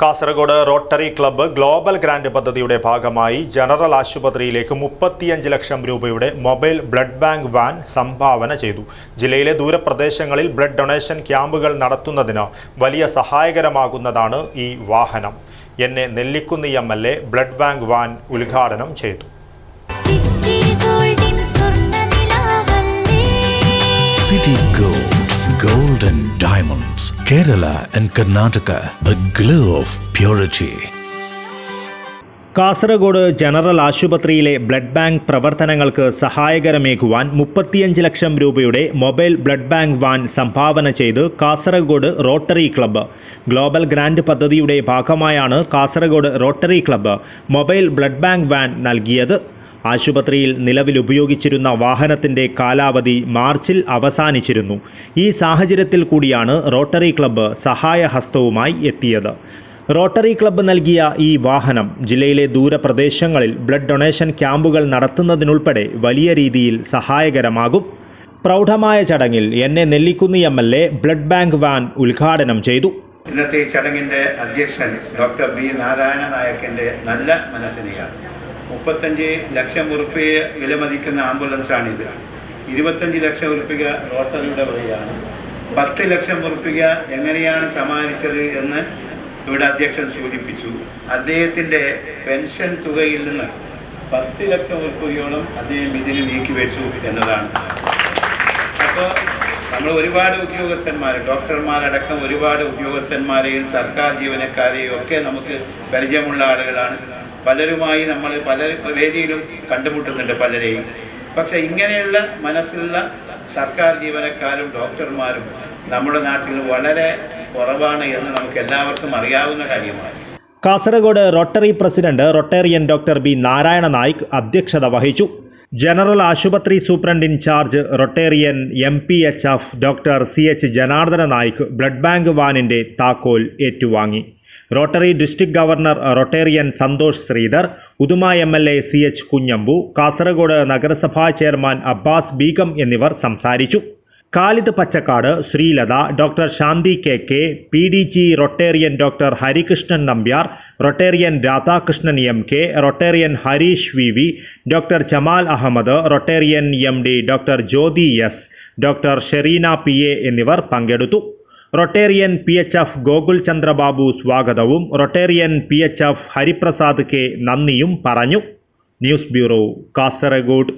Kasaragod rotary club global grant പദ്ധതിയുടെ ഭാഗമായി general ആശുപത്രിയിലേക്ക് മുപ്പത്തിയഞ്ച് ലക്ഷം രൂപയുടെ മൊബൈൽ ബ്ലഡ് ബാങ്ക് വാൻ സംഭാവന ചെയ്തു. ജില്ലയിലെ ദൂരപ്രദേശങ്ങളിൽ ബ്ലഡ് ഡൊണേഷൻ ക്യാമ്പുകൾ നടത്തുന്നതിന് വലിയ സഹായകരമാകുന്നതാണ് ഈ വാഹനം. N A Nellikkunnu M blood bank van ഉദ്ഘാടനം ചെയ്തു. Diamonds, Kerala and Karnataka, the glow of purity. Kasaragod general ആശുപത്രിയിലെ ബ്ലഡ് ബാങ്ക് പ്രവർത്തനങ്ങൾക്ക് സഹായകരമേകുവാൻ മുപ്പത്തിയഞ്ച് ലക്ഷം രൂപയുടെ മൊബൈൽ ബ്ലഡ് ബാങ്ക് വാൻ സംഭാവന ചെയ്ത് Kasaragod rotary club global grant പദ്ധതിയുടെ ഭാഗമായാണ് Kasaragod rotary club mobile blood bank van നൽകിയത് ആശുപത്രിയിൽ നിലവിൽ ഉപയോഗിച്ചിരുന്ന വാഹനത്തിന്റെ കാലാവധി മാർച്ചിൽ അവസാനിച്ചിരുന്നു. ഈ സാഹചര്യത്തിൽ കൂടിയാണ് റോട്ടറി ക്ലബ്ബ് സഹായഹസ്തവുമായി എത്തിയത്. റോട്ടറി ക്ലബ്ബ് നൽകിയ ഈ വാഹനം ജില്ലയിലെ ദൂരപ്രദേശങ്ങളിൽ ബ്ലഡ് ഡൊണേഷൻ ക്യാമ്പുകൾ നടത്തുന്നതിനുൾപ്പെടെ വലിയ രീതിയിൽ സഹായകരമാകും. പ്രൗഢമായ ചടങ്ങിൽ N A Nellikkunnu M L A blood bank van ഉദ്ഘാടനം ചെയ്തു. ഇന്നത്തെ ഈ ചടങ്ങിന്റെ അധ്യക്ഷൻ ഡോക്ടർ ബി നാരായണ നായക്കിന്റെ നല്ല മനസ്സിനെയാണ്. മുപ്പത്തഞ്ച് ലക്ഷം ഉറുപ്പിക വിലമതിക്കുന്ന ആംബുലൻസാണിത്. ഇരുപത്തഞ്ച് ലക്ഷം ഉറുപ്പിക റോട്ടറിയുടെ വഴിയാണ് പത്ത് ലക്ഷം ഉറുപ്പിക എങ്ങനെയാണ് സമാഹരിച്ചത് എന്ന് ഇവിടെ അധ്യക്ഷൻ സൂചിപ്പിച്ചു. അദ്ദേഹത്തിന്റെ പെൻഷൻ തുകയിൽ നിന്ന് പത്ത് ലക്ഷം ഉറുപ്പികയോളം അദ്ദേഹം ഇതിന് നീക്കിവെച്ചു എന്നതാണ്. അപ്പോൾ നമ്മൾ ഒരുപാട് ഉദ്യോഗസ്ഥന്മാർ ഡോക്ടർമാരടക്കം ഒരുപാട് ഉദ്യോഗസ്ഥന്മാരെയും സർക്കാർ ജീവനക്കാരെയും ഒക്കെ നമുക്ക് പരിചയമുള്ള ആളുകളാണ്. പലരുമായി നമ്മൾ പല വേദിയിലും കണ്ടുമുട്ടുന്നുണ്ട് പലരെയും. പക്ഷേ ഇങ്ങനെയുള്ള മനസ്സുള്ള സർക്കാർ ജീവനക്കാരും ഡോക്ടർമാരും നമ്മുടെ നാട്ടിൽ വളരെ കുറവാണ് എന്ന് നമുക്ക് എല്ലാവർക്കും അറിയാവുന്ന കാര്യമാണ്. Kasaragod rotary president rotarian doctor B Narayana Naik അധ്യക്ഷത വഹിച്ചു. ജനറൽ ആശുപത്രി superintendent in charge rotarian M P H F doctor C H Janardhana Naik blood bank വാനിന്റെ താക്കോൽ ഏറ്റുവാങ്ങി. Rotary district governor rotarian Santhosh Sreedhar Uduma M L A C H Kunhambu Kasaragod നഗരസഭാ chairman Abbas Begum എന്നിവർ സംസാരിച്ചു. Khalid Pachakkad Sreelatha doctor Shanthi K K P D G rotarian doctor Harikrishnan Nambiar rotarian Radhakrishnan M K rotarian Harish V V doctor Jamal Ahmed rotarian M D doctor Jyothi S doctor Shereena P A എന്നിവർ പങ്കെടുത്തു. Rotarian P H F Gokul Chandrababu സ്വാഗതവും. Rotarian P H F Hariprasad K നന്ദിയും പറഞ്ഞു. News bureau Kasaragod.